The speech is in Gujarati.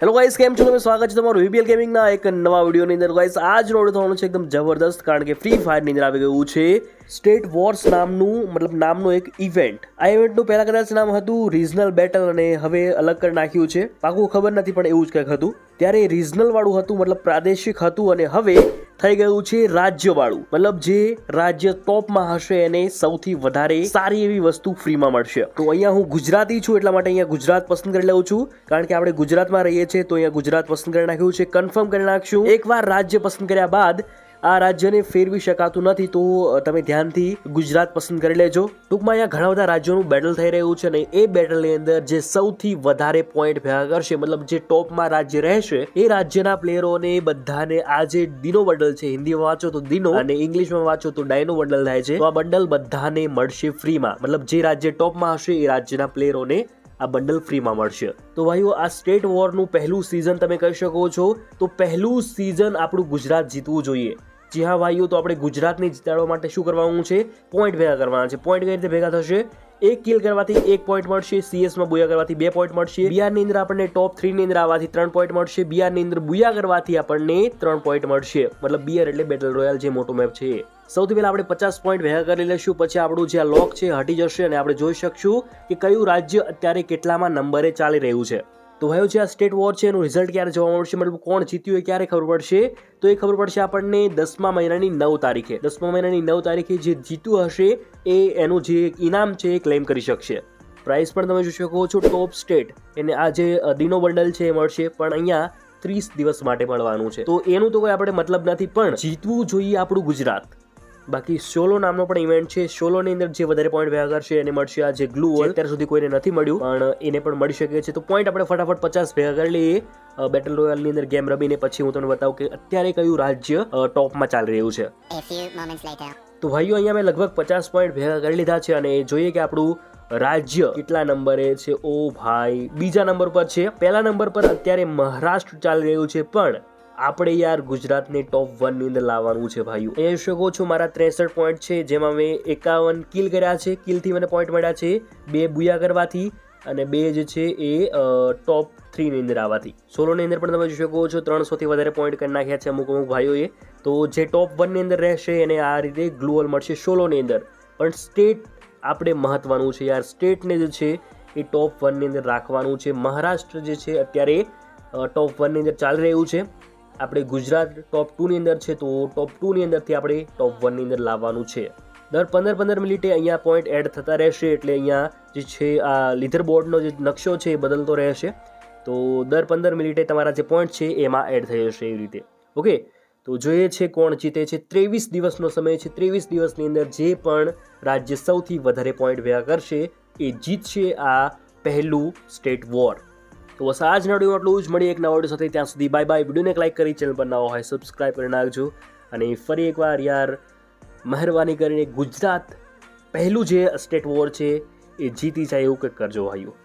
હેલો ગાઈસ કેમ છો તમે? સ્વાગત છે તમારું વીબીએલ ગેમિંગના એક નવા વિડીયોની અંદર. ગાઈસ આજ રોડ થવાનું છે એકદમ જબરદસ્ત, કારણ કે ફ્રી ફાયરની અંદર આવી ગયું છે સ્ટેટ વોર્સ નામનું, મતલબ નામનું એક ઇવેન્ટ આ ઇવેન્ટનું પહેલાં કદાચ નામ હતું રિજનલ બેટલ અને હવે અલગ કરી નાખ્યું છે. પાકું ખબર નથી, પણ એવું જ કંઈક હતું. ત્યારે રિજનલ વાળું હતું, મતલબ પ્રાદેશિક હતું અને હવે થઈ ગયું છે રાજ્યવાળું. મતલબ જે રાજ્ય ટોપમાં હશે એને સૌથી વધારે સારી એવી વસ્તુ ફ્રીમાં મળશે. તો અહીંયા હું ગુજરાતી છું એટલા માટે અહીંયા ગુજરાત પસંદ કરી લઉં છું. કારણ કે આપણે ગુજરાતમાં રહીએ છીએ તો અહીંયા ગુજરાત પસંદ કરી નાખ્યું છે. કન્ફર્મ કરી નાખશું. એકવાર રાજ્ય પસંદ કર્યા બાદ આ રાજ્યને ફેરવી શકાતું નથી તો તમે ધ્યાનથી ગુજરાત પસંદ કરી લેજો. ટૂંકમાં અહીંયા ઘણા બધા રાજ્યોનું બેટલ થઈ રહ્યું છે અને એ બેટલની અંદર જે સૌથી વધારે પોઈન્ટ ભેગા કરશે, મતલબ જે ટોપમાં રાજ્ય રહેશે, એ રાજ્યના પ્લેયરોને બધાને આ જે ડીનો બંડલ છે. હિન્દીમાં વાંચો તો દીનો અને ઇંગ્લિશમાં વાંચો તો ડાયનો બંડલ થાય છે. તો આ બંડલ બધાને મળશે ફ્રીમાં મતલબ જે રાજ્ય ટોપમાં હશે, એ રાજ્યના પ્લેયરોને આ બંડલ ફ્રીમાં મળશે. તો ભાઈઓ, આ સ્ટેટ વોરનું પહેલું સિઝન તમે કહી શકો છો. તો પહેલું સિઝન આપણું ગુજરાત જીતવું જોઈએ. જી હા ભાઈઓ, તો આપણે ગુજરાતને જીતાડવા માટે શું કરવાનું છે? પોઈન્ટ ભેગા કરવાના છે. પોઈન્ટ કઈ રીતે ભેગા થશે? એક કિલ કરવાથી એક પોઈન્ટ મળશે. સીએસમાં બુયા કરવાથી બે પોઈન્ટ મળશે. બિહારની અંદર આપણને ટોપ થ્રીની અંદર આવવાથી ત્રણ પોઈન્ટ મળશે. બિહારની અંદર બુયા કરવાથી આપણને ત્રણ પોઈન્ટ મળશે. મતલબ બિયર એટલે બેટલ રોયલ જે મોટો મેપ છે. સૌથી પહેલા આપણે પચાસ પોઈન્ટ ભેગા કરી લઈશું. પછી આપણું જે આ લોક છે હટી જશે અને આપણે જોઈ શકશું કે કયું રાજ્ય અત્યારે કેટલામાં નંબરે ચાલી રહ્યું છે. તો ભાઈઓ જે આ સ્ટેટ વોર છે, એનું રિઝલ્ટ ક્યારે જોવા મળશે? મતલબ કોણ જીત્યું એ ક્યારે ખબર પડશે? તો એ ખબર પડશે આપણને દસમા મહિનાની નવ તારીખે. દસમા મહિનાની નવ તારીખે જે જીત્યું હશે, એ એનું જે ઇનામ છે, એ ક્લેમ કરી શકશે. પ્રાઇસ પણ તમે જોઈ શકો છો ટોપ સ્ટેટ એને આ જે દિનો બંડલ છે, એ મળશે. પણ અહીંયા ત્રીસ દિવસ માટે મળવાનું છે. તો એનું તો કોઈ આપણે મતલબ નથી, પણ જીતવું જોઈએ આપણું ગુજરાત. બાકી સોલો નામનો પણ ઇવેન્ટ છે. સોલોની અંદર જે વધારે પોઈન્ટ ભેગા કરશે એને મળશે આ જે ગ્લુ વોલ અત્યાર સુધી કોઈને નથી મળ્યું પણ એને પણ મળી શકે છે. તો પોઈન્ટ આપણે ફટાફટ પચાસ ભેગા કરી લઈએ બેટલ રોયલની અંદર ગેમ રમીને પછી હું તમને બતાવું કે અત્યારે કયું રાજ્ય ટોપમાં ચાલી રહ્યું છે. તો ભાઈઓ અહીંયા મેં લગભગ પચાસ પોઈન્ટ ભેગા કરી લીધા છે અને જોઈએ કે આપણું રાજ્ય કેટલા નંબરે છે. ઓ ભાઈ બીજા નંબર પર છે. પહેલા નંબર પર અત્યારે મહારાષ્ટ્ર ચાલી રહ્યું છે પણ આપણે યાર ગુજરાતને ટોપ વનની અંદર લાવવાનું છે ભાઈઓ. એ શકો છો, મારા ત્રેસઠ પોઈન્ટ છે, જેમાં મેં એકાવન કિલ કર્યા છે. કિલથી મને પોઈન્ટ મળ્યા છે, બે બુયા કરવાથી અને બે જે છે એ ટોપ થ્રીની અંદર આવવાથી. સોલોની અંદર પણ તમે જોઈ શકો છો ત્રણસોથી વધારે પોઈન્ટ કરી નાખ્યા છે અમુક અમુક ભાઈઓએ. તો જે ટોપ વનની અંદર રહેશે, એને આ રીતે ગ્લોઅલ મળશે સોલોની અંદર. પણ સ્ટેટ આપણે મહત્વનું છે યાર. સ્ટેટને જે છે એ ટોપ વનની અંદર રાખવાનું છે. મહારાષ્ટ્ર જે છે અત્યારે ટોપ વનની અંદર ચાલી રહ્યું છે. આપણે ગુજરાત ટોપ ટુની અંદર છે તો ટોપ ટુની અંદરથી આપણે ટોપ વનની અંદર લાવવાનું છે. દર પંદર પંદર મિનિટે અહીંયા પોઈન્ટ એડ થતા રહેશે એટલે અહીંયા જે છે, આ લીધર બોર્ડનો જે નકશો છે એ બદલતો રહેશે. તો દર પંદર મિનિટે તમારા જે પોઈન્ટ છે એમાં એડ થઈ જશે એવી રીતે. ઓકે? તો જોઈએ છે કોણ જીતે છે. ત્રેવીસ દિવસનો સમય છે. ત્રેવીસ દિવસની અંદર જે પણ રાજ્ય સૌથી વધારે પોઈન્ટ ભેગા કરશે એ જીતશે આ પહેલું સ્ટેટ વોર તો બસ આજ નડ્યું આટલું જ. મળી એક નવા વીડિયો સાથે. ત્યાં સુધી બાય બાય વિડીયોને લાઈક કરી ચેનલ પર નવા હોય સબસ્ક્રાઈબ કરી નાખજો. અને ફરી એકવાર યાર, મહેરબાની કરીને ગુજરાત પહેલું જે સ્ટેટ વોર છે, એ જીતી જાય એવું કંઈક કરજો ભાઈઓ.